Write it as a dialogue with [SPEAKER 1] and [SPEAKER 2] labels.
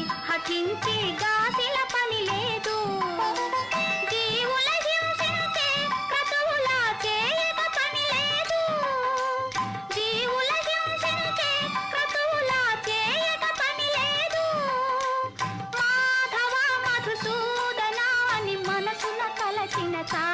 [SPEAKER 1] హఠించే గాసిల పని లేదు. జీవుల హింసించే క్రతువుల చేయక పని లేదు. జీవుల హింసించే క్రతువుల చేయక పని లేదు. మాధవ మధుసూ